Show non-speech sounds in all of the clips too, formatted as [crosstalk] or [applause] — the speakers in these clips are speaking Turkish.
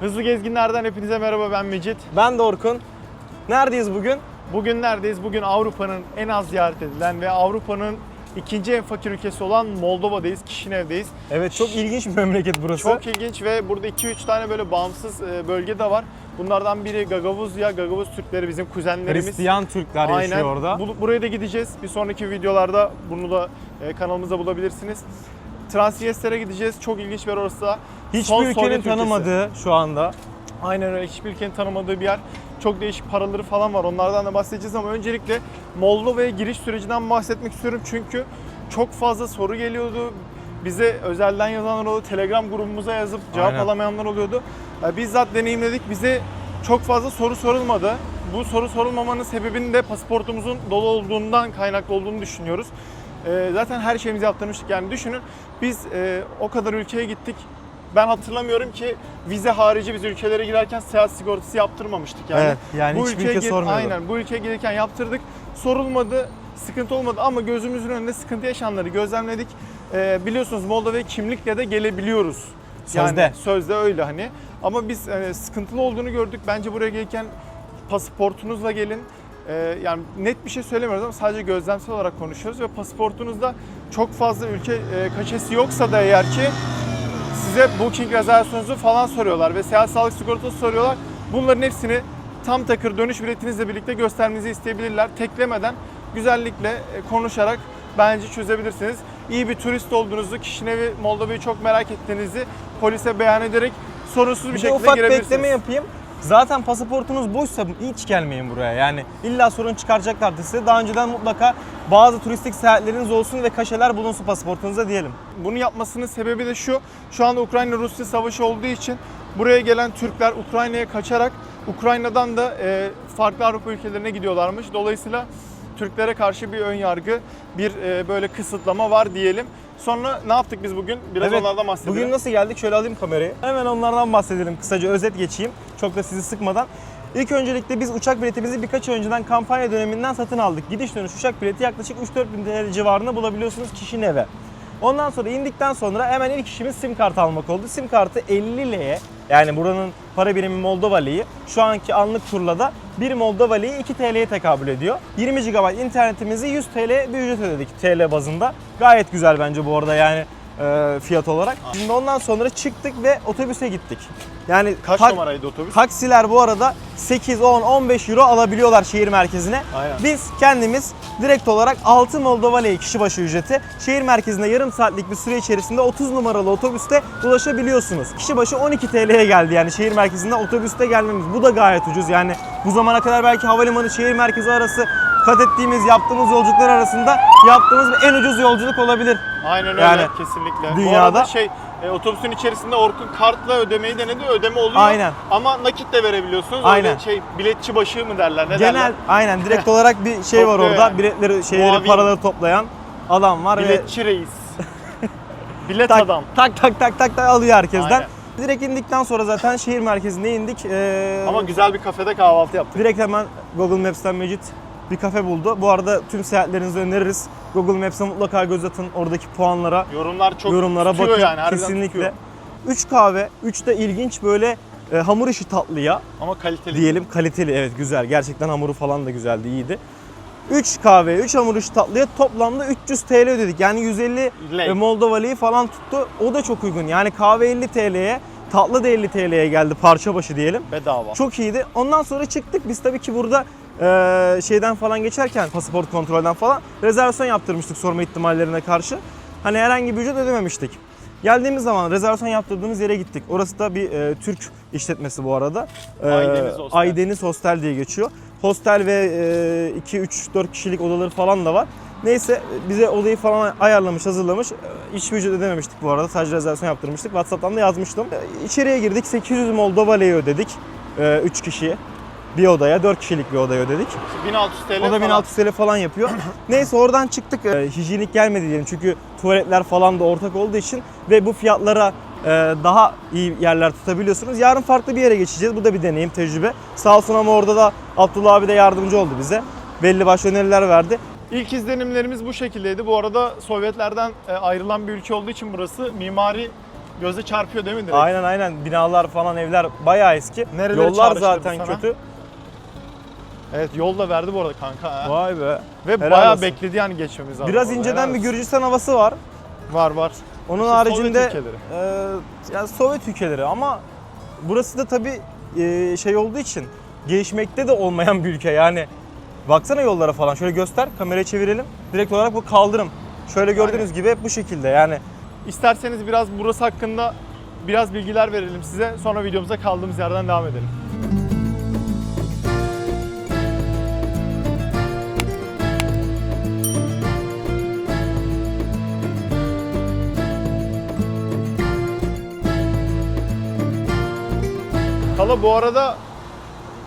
Hızlı Gezginler'den hepinize merhaba ben Mecit. Ben de Orkun. Neredeyiz bugün? Bugün neredeyiz? Bugün Avrupa'nın en az ziyaret edilen ve Avrupa'nın ikinci en fakir ülkesi olan Moldova'dayız, Kişinev'deyiz. Evet çok ilginç bir memleket burası. Çok ilginç ve burada 2-3 tane böyle bağımsız e, bölge de var. Bunlardan biri Gagavuzya, Gagavuz Türkleri bizim kuzenlerimiz. Hristiyan Türkler Aynen. yaşıyor orada. Bu- buraya da gideceğiz. Bir sonraki videolarda bunu da e, kanalımızda bulabilirsiniz. Transyester'e gideceğiz. Çok ilginç bir orası da. Son Hiçbir ülkenin Sovyet ülkesi. tanımadığı şu anda. Aynen öyle. Hiçbir ülkenin tanımadığı bir yer. Çok değişik paraları falan var. Onlardan da bahsedeceğiz ama öncelikle Moldova'ya giriş sürecinden bahsetmek istiyorum. Çünkü çok fazla soru geliyordu. Bize özelden yazanlar oldu. Telegram grubumuza yazıp cevap Aynen. alamayanlar oluyordu. Ee, Bizzat deneyimledik. Bize çok fazla soru sorulmadı. Bu soru sorulmamanın sebebinin de pasaportumuzun dolu olduğundan kaynaklı olduğunu düşünüyoruz. Ee, Zaten her şeyimizi yaptırmıştık. Yani düşünün biz e, o kadar ülkeye gittik. Ben hatırlamıyorum ki vize harici biz ülkelere girerken seyahat sigortası yaptırmamıştık yani. Evet, yani hiçbir ülkeye ülke gir- sormuyordu. Aynen bu ülkeye gelirken yaptırdık. Sorulmadı, sıkıntı olmadı ama gözümüzün önünde sıkıntı yaşananları gözlemledik. Ee, biliyorsunuz Moldova'ya kimlikle de gelebiliyoruz. Sözde. Yani sözde öyle hani. Ama biz e, sıkıntılı olduğunu gördük. Bence buraya gelirken pasaportunuzla gelin. Ee, yani net bir şey söylemiyoruz ama sadece gözlemsel olarak konuşuyoruz ve pasaportunuzda çok fazla ülke e, kaçesi yoksa da eğer ki size booking rezervasyonunuzu falan soruyorlar ve seyahat sağlık sigortası soruyorlar. Bunların hepsini tam takır dönüş biletinizle birlikte göstermenizi isteyebilirler. Teklemeden güzellikle e, konuşarak bence çözebilirsiniz. İyi bir turist olduğunuzu, Kişinev'i, Moldova'yı çok merak ettiğinizi polise beyan ederek sorunsuz bir, Bir de şekilde ufak bir girebilirsiniz. ekleme yapayım. Zaten pasaportunuz boşsa hiç gelmeyin buraya. Yani illa sorun çıkaracaklardır size. Daha önceden mutlaka bazı turistik seyahatleriniz olsun ve kaşeler bulunsun pasaportunuzda diyelim. Bunu yapmasının sebebi de şu. Şu anda Ukrayna-Rusya savaşı olduğu için buraya gelen Türkler Ukrayna'ya kaçarak Ukrayna'dan da e, farklı Avrupa ülkelerine gidiyorlarmış. Dolayısıyla Türklere karşı bir ön yargı, bir e, böyle kısıtlama var diyelim. Sonra ne yaptık biz bugün? Biraz Evet, onlardan bahsedelim. Bugün nasıl geldik? Şöyle alayım kamerayı. Hemen onlardan bahsedelim. Kısaca özet geçeyim. Çok da sizi sıkmadan. İlk öncelikle biz uçak biletimizi birkaç ay önceden kampanya döneminden satın aldık. Gidiş dönüş uçak bileti yaklaşık 3-4 bin TL civarında bulabiliyorsunuz kişinin eve. Ondan sonra indikten sonra hemen ilk işimiz sim kart almak oldu. Sim kartı 50 L'ye yani buranın para birimi Moldova Lei şu anki anlık kurla da 1 Moldova Lei 2 TL'ye tekabül ediyor. 20 GB internetimizi 100 TL bir ücret ödedik TL bazında. Gayet güzel bence bu arada yani e, fiyat olarak. Şimdi ondan sonra çıktık ve otobüse gittik. Yani Kaç tak- numaraydı otobüs? Taksiler bu arada 8, 10, 15 euro alabiliyorlar şehir merkezine. Aynen. Biz kendimiz direkt olarak 6 Moldova Lei kişi başı ücreti şehir merkezinde yarım saatlik bir süre içerisinde 30 numaralı otobüste ulaşabiliyorsunuz. Kişi başı 12 TL'ye geldi yani şehir merkezinde otobüste gelmemiz. Bu da gayet ucuz yani bu zamana kadar belki havalimanı şehir merkezi arası kat ettiğimiz yaptığımız yolculuklar arasında yaptığımız en ucuz yolculuk olabilir. Aynen öyle Yani kesinlikle. Bu dünyada- arada şey e, otobüsün içerisinde Orkun kartla ödemeyi denedi. Ödeme oluyor. Aynen. Ama nakit de verebiliyorsunuz. Aynen. Öyle şey biletçi başı mı derler ne Genel derler? aynen direkt [laughs] olarak bir şey var Topluyor orada. yani. Biletleri, şeyleri, Muavin. paraları toplayan adam var ve Biletçi reis. [laughs] Bilet tak, adam. tak tak tak tak tak alıyor herkesten. Aynen. Direkt indikten sonra zaten şehir merkezine indik. Ee, Ama güzel bir kafede kahvaltı yaptık. direkt hemen Google Maps'ten Mecit bir kafe buldu. Bu arada tüm seyahatlerinizi öneririz. Google Maps'e mutlaka göz atın. Oradaki puanlara, Yorumlar çok yorumlara tutuyor bakın. yani. harbiden Kesinlikle. tutuyor. 3 kahve, 3 de ilginç böyle e, hamur işi tatlıya Ama kaliteli. diyelim kaliteli evet güzel. Gerçekten hamuru falan da güzeldi, iyiydi. 3 kahve, 3 hamur işi tatlıya toplamda 300 TL ödedik. Yani 150 Lei. e, Moldova Lei falan tuttu. O da çok uygun. Yani kahve 50 TL'ye, tatlı da 50 TL'ye geldi parça başı diyelim. Bedava. Çok iyiydi. Ondan sonra çıktık. Biz tabii ki burada e, şeyden falan geçerken pasaport kontrolden falan rezervasyon yaptırmıştık sorma ihtimallerine karşı. Hani herhangi bir ücret ödememiştik. Geldiğimiz zaman rezervasyon yaptırdığımız yere gittik. Orası da bir e, Türk işletmesi bu arada. E, Aydeniz Hostel. Aydeniz Hostel diye geçiyor. Hostel ve e, 2 3 4 kişilik odaları falan da var. Neyse bize odayı falan ayarlamış, hazırlamış. E, Hiçbir ücret ödememiştik bu arada. Sadece rezervasyon yaptırmıştık. WhatsApp'tan da yazmıştım. E, İçeriye girdik. 800 Moldova Lei ödedik. 3 kişiye. Bir odaya, 4 kişilik bir odaya ödedik. 1600 TL O da falan. 1600 TL falan yapıyor. [coughs] Neyse oradan çıktık. E, hijyenik gelmedi diyelim çünkü tuvaletler falan da ortak olduğu için ve bu fiyatlara e, daha iyi yerler tutabiliyorsunuz. Yarın farklı bir yere geçeceğiz. Bu da bir deneyim, tecrübe. Sağ olsun ama orada da Abdullah abi de yardımcı oldu bize. Belli başlı öneriler verdi. İlk izlenimlerimiz bu şekildeydi. Bu arada Sovyetlerden e, ayrılan bir ülke olduğu için burası mimari göze çarpıyor değil mi direkt? Aynen aynen binalar falan evler bayağı eski. Nereleri Yollar çağrıştırdı zaten sana? kötü. Evet yol da verdi bu arada kanka. ha. Vay be. Ve Helal bayağı olsun. bekledi yani geçmemiz lazım. Biraz orada. inceden Helal bir olsun. Gürcistan havası var. Var var. Onun İşte Sovyet haricinde ülkeleri. e, yani Sovyet ülkeleri ama burası da tabii e, şey olduğu için gelişmekte de olmayan bir ülke yani. Baksana yollara falan şöyle göster kamerayı çevirelim. Direkt olarak bu kaldırım. Şöyle gördüğünüz gibi hep bu şekilde yani. İsterseniz biraz burası hakkında biraz bilgiler verelim size. Sonra videomuza kaldığımız yerden devam edelim. Kala bu arada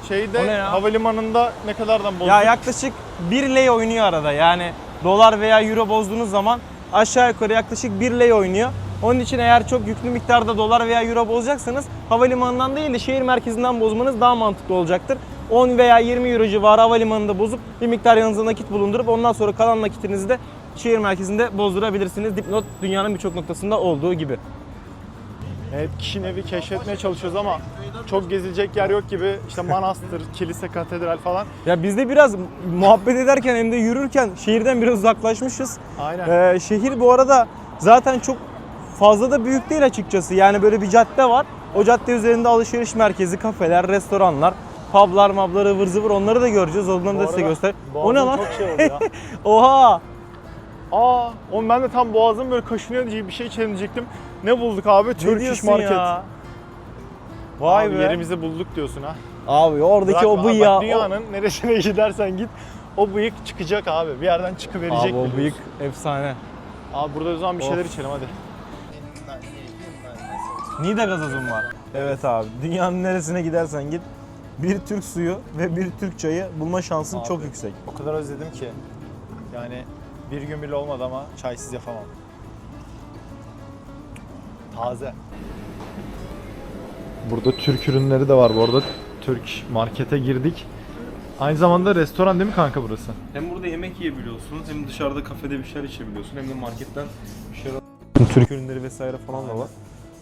O şeyde ne ya? havalimanında ne kadardan bozduk? Ya yaklaşık 1 lei oynuyor arada yani dolar veya euro bozduğunuz zaman aşağı yukarı yaklaşık 1 lei oynuyor. Onun için eğer çok yüklü miktarda dolar veya euro bozacaksanız havalimanından değil de şehir merkezinden bozmanız daha mantıklı olacaktır. 10 veya 20 euro civarı havalimanında bozup bir miktar yanınızda nakit bulundurup ondan sonra kalan nakitinizi de şehir merkezinde bozdurabilirsiniz. Dipnot dünyanın birçok noktasında olduğu gibi. Hep kişinin evi keşfetmeye çalışıyoruz ama çok gezilecek yer yok gibi. İşte manastır, [laughs] kilise, katedral falan. Ya biz de biraz muhabbet ederken hem de yürürken şehirden biraz uzaklaşmışız. Aynen. Ee, şehir bu arada zaten çok fazla da büyük değil açıkçası. Yani böyle bir cadde var. O cadde üzerinde alışveriş merkezi, kafeler, restoranlar, publar, mablar, ıvır zıvır onları da göreceğiz. Onları da size göster. O ne lan? Çok şey oldu ya. [laughs] Oha! Aa, oğlum ben de tam boğazım böyle kaşınıyor diye bir şey içelim diyecektim. Ne bulduk abi? Turkish diyorsun Market. ya? Vay Abi be. yerimizi bulduk diyorsun ha. Abi oradaki Bırakma o bıyığa. Bak, dünyanın neresine [laughs] gidersen git o bıyık çıkacak abi. Bir yerden çıkıverecek. Abi o biliyorsun. bıyık efsane. Abi burada o zaman bir şeyler Of. içelim hadi. Nida gazozum var. Evet abi. Dünyanın neresine gidersen git bir Türk suyu ve bir Türk çayı bulma şansın Abi. çok yüksek. O kadar özledim ki. Yani bir gün bile olmadı ama çaysız yapamam. Taze. Burada Türk ürünleri de var bu arada. Türk markete girdik. Aynı zamanda restoran değil mi kanka burası? Hem burada yemek yiyebiliyorsunuz hem dışarıda kafede bir şeyler içebiliyorsun hem de marketten bir şeyler Türk ürünleri vesaire falan da var.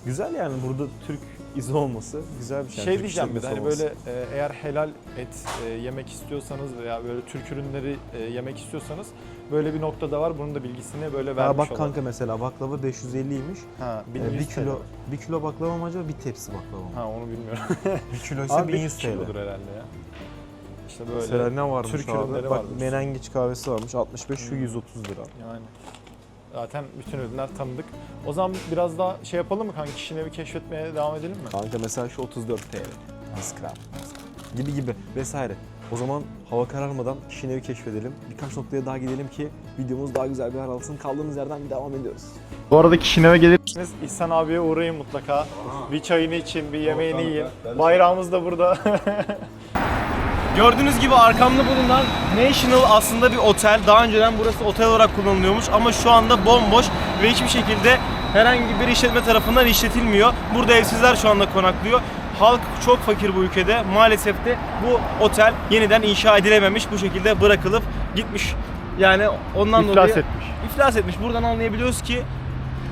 Güzel yani burada Türk izi olması güzel bir şey. Şey Türk diyeceğim bir de hani böyle e, eğer helal et e, yemek istiyorsanız veya böyle Türk ürünleri e, yemek istiyorsanız böyle bir noktada var. Bunun da bilgisini böyle vermiş Ha bak olalım. kanka mesela baklava 550'ymiş. Ha, Ee, 1100 bir TL. kilo bir kilo baklava mı acaba bir tepsi baklava mı? Ha onu bilmiyorum. [laughs] Bir kilo ise Abi 1100 TL. kilodur herhalde ya. İşte böyle. Mesela ne varmış Türk abi? ürünleri Bak varmış. menengiç kahvesi varmış 65 şu Hmm. 130 lira. Yani zaten bütün ürünler tanıdık. O zaman biraz daha şey yapalım mı kanka? Kişinin evi keşfetmeye devam edelim mi? Kanka mesela şu 34 TL. Scrap. Gibi gibi vesaire. O zaman hava kararmadan kişinin evi keşfedelim. Birkaç noktaya daha gidelim ki videomuz daha güzel bir hal alsın. Kaldığımız yerden bir devam ediyoruz. Bu arada kişinin eve gelirsiniz. İhsan abiye uğrayın mutlaka. Bir çayını için, bir yemeğini yiyin. Bayrağımız da burada. [laughs] Gördüğünüz gibi arkamda bulunan National aslında bir otel. Daha önceden burası otel olarak kullanılıyormuş ama şu anda bomboş ve hiçbir şekilde herhangi bir işletme tarafından işletilmiyor. Burada evsizler şu anda konaklıyor. Halk çok fakir bu ülkede. Maalesef de bu otel yeniden inşa edilememiş. Bu şekilde bırakılıp gitmiş. Yani ondan İflas dolayı etmiş. iflas etmiş. Buradan anlayabiliyoruz ki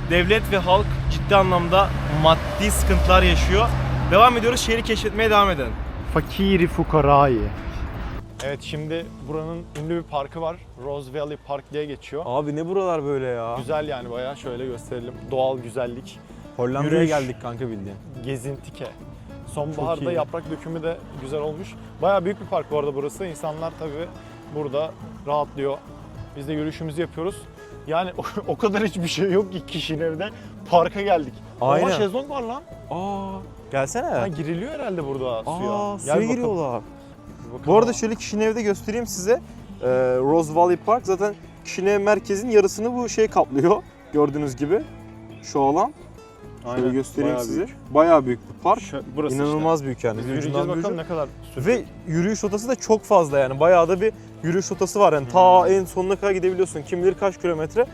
devlet ve halk ciddi anlamda maddi sıkıntılar yaşıyor. Devam ediyoruz. Şehri keşfetmeye devam edelim. Fakiri fukarayı. Evet şimdi buranın ünlü bir parkı var. Rose Valley Park diye geçiyor. Abi ne buralar böyle ya? Güzel yani bayağı şöyle gösterelim. Doğal güzellik, Hollanda'ya Yürüyüş. geldik kanka bildiğin. gezintike. Sonbaharda iyi. yaprak dökümü de güzel olmuş. Bayağı büyük bir park bu arada burası. İnsanlar tabii burada rahatlıyor. Biz de yürüyüşümüzü yapıyoruz. Yani o, [laughs] o kadar hiçbir şey yok ki kişinin evde. Parka geldik. Aynen. Ama şezlong var lan. Aa, gelsene. Ha, giriliyor herhalde burada suya. Aa, suya bakalım. giriyorlar. Bakalım Bu arada şöyle kişinin evde göstereyim size. Ee, Rose Valley Park zaten kişinin ev merkezin yarısını bu şey kaplıyor. Gördüğünüz gibi. Şu alan. Şöyle Aynen, göstereyim bayağı size. büyük. Bayağı büyük bir park. Şu- burası İnanılmaz büyük yani. işte. Biz yürüyeceğiz bakalım ucu. ne kadar sürecek. Ve yürüyüş rotası da çok fazla yani. Bayağı da bir yürüyüş rotası var yani. Ta en sonuna kadar gidebiliyorsun. Kim bilir kaç kilometre.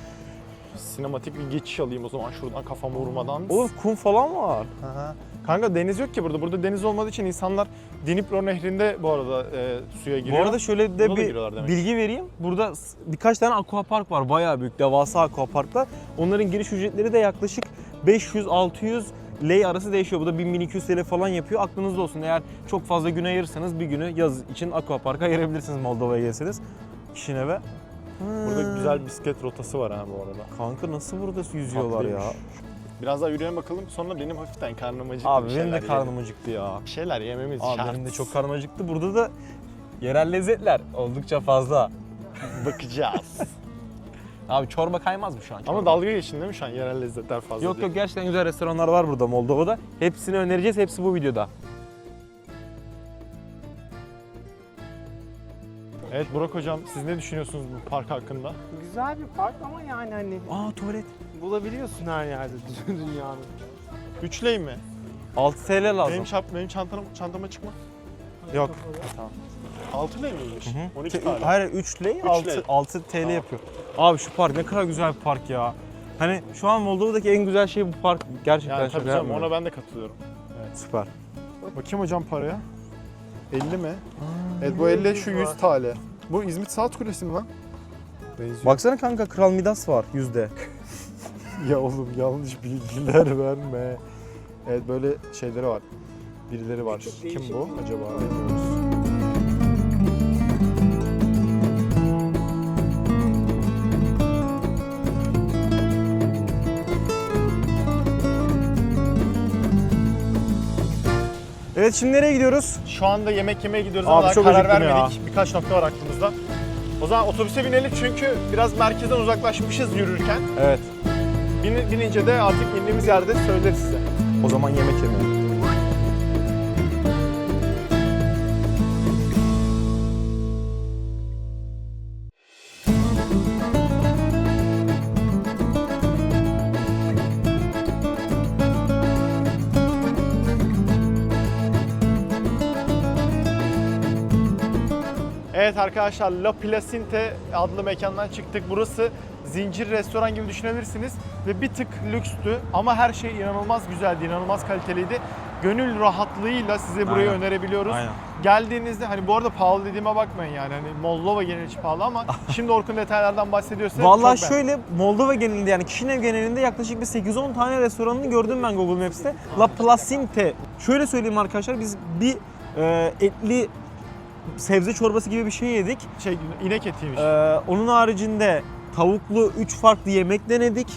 Sinematik bir geçiş alayım o zaman şuradan kafamı vurmadan. Oğlum kum falan var. Aha. Kanka deniz yok ki burada. Burada deniz olmadığı için insanlar Dnipro nehrinde bu arada e, suya giriyor. Bu arada şöyle de Buna bir bilgi vereyim. Burada birkaç tane aquapark var. Bayağı büyük, devasa aquaparklar. Onların giriş ücretleri de yaklaşık 500-600 lei arası değişiyor. Bu da 1000-1200 TL falan yapıyor. Aklınızda olsun. Eğer çok fazla gün ayırırsanız bir günü yaz için aquaparka ayırabilirsiniz Moldova'ya gelseniz. Kişine ve Burada güzel bisiklet rotası var ha bu arada. Kanka nasıl burada yüzüyorlar ya? Tatlıymış. Biraz daha yürüyelim bakalım. Sonra benim hafiften karnım acıktı. Abi bir benim şeyler de karnım acıktı ya. Bir şeyler yememiz Abi şart. benim de çok karnım acıktı. Burada da yerel lezzetler oldukça fazla. Bakacağız. [laughs] Abi çorba kaymaz mı şu an? Ama Çorba. dalga geçin değil mi şu an yerel lezzetler fazla Yok diye. yok gerçekten güzel restoranlar var burada Moldova'da. Hepsini önereceğiz. Hepsi bu videoda. Evet Burak hocam siz ne düşünüyorsunuz bu park hakkında? Güzel bir park ama yani hani Aa tuvalet. bulabiliyorsun her yerde [laughs] dünyanın. Üçley mi? 6 TL lazım. Benim, şap, benim çantama, çantama çıkma. Yok. Tamam. Altı ley miymiş? 12 Te- tane. Hayır 3 lei 6, lei. 6 TL yapıyor. Abi şu park ne kadar güzel bir park ya. Hani şu an Moldova'daki en güzel şey bu park. Gerçekten Yani çok tabii canım beğendim. ona ben de katılıyorum. Süper. Bakayım hocam paraya. 50 mi? Evet bu 50 şu 100 TL. Bu İzmit Saat Kulesi mi lan? Benziyor. Baksana kanka Kral Midas var yüzde. [laughs] Ya oğlum yanlış bilgiler verme. Evet böyle şeyleri var. Birileri var. Kim bu acaba bilmiyoruz. Evet şimdi nereye gidiyoruz? Şu anda yemek yemeye gidiyoruz Abi ama daha çok karar acıktım ya. vermedik. Birkaç nokta var aklımızda. O zaman otobüse binelim çünkü biraz merkezden uzaklaşmışız yürürken. Evet. Bin- binince de artık indiğimiz yerde söyleriz size. O zaman yemek yemeye. Evet arkadaşlar La Placinte adlı mekandan çıktık. Burası zincir restoran gibi düşünebilirsiniz ve bir tık lükstü ama her şey inanılmaz güzeldi, inanılmaz kaliteliydi. Gönül rahatlığıyla size burayı Aynen. önerebiliyoruz. Aynen. Geldiğinizde hani bu arada pahalı dediğime bakmayın yani hani Moldova genel için pahalı ama [laughs] şimdi Orkun detaylardan bahsediyorsa Vallahi çok şöyle Moldova genelinde yani Kişinev genelinde yaklaşık bir 8-10 tane restoranını gördüm ben Google Maps'te. La Placinte. Şöyle söyleyeyim arkadaşlar biz bir e, etli sebze çorbası gibi bir şey yedik. şey inek etiymiş. Ee, onun haricinde tavuklu 3 farklı yemek denedik.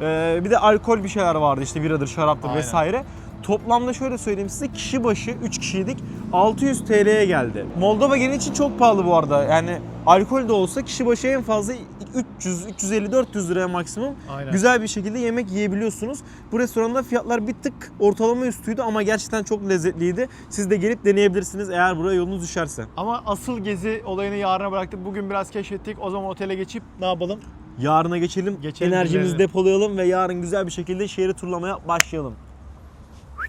Ee, bir de alkol bir şeyler vardı işte biradır, şaraptır Aynen. vesaire. Toplamda şöyle söyleyeyim size kişi başı 3 kişiydik 600 TL'ye geldi. Moldova genel için çok pahalı bu arada. Yani alkol de olsa kişi başı en fazla 300 350 400 liraya maksimum Aynen. güzel bir şekilde yemek yiyebiliyorsunuz. Bu restoranda fiyatlar bir tık ortalama üstüydü ama gerçekten çok lezzetliydi. Siz de gelip deneyebilirsiniz eğer buraya yolunuz düşerse. Ama asıl gezi olayını yarına bıraktık. Bugün biraz keşfettik. O zaman otele geçip ne yapalım? Yarına geçelim, Geçelim, enerjimizi güzel. depolayalım ve yarın güzel bir şekilde şehri turlamaya başlayalım.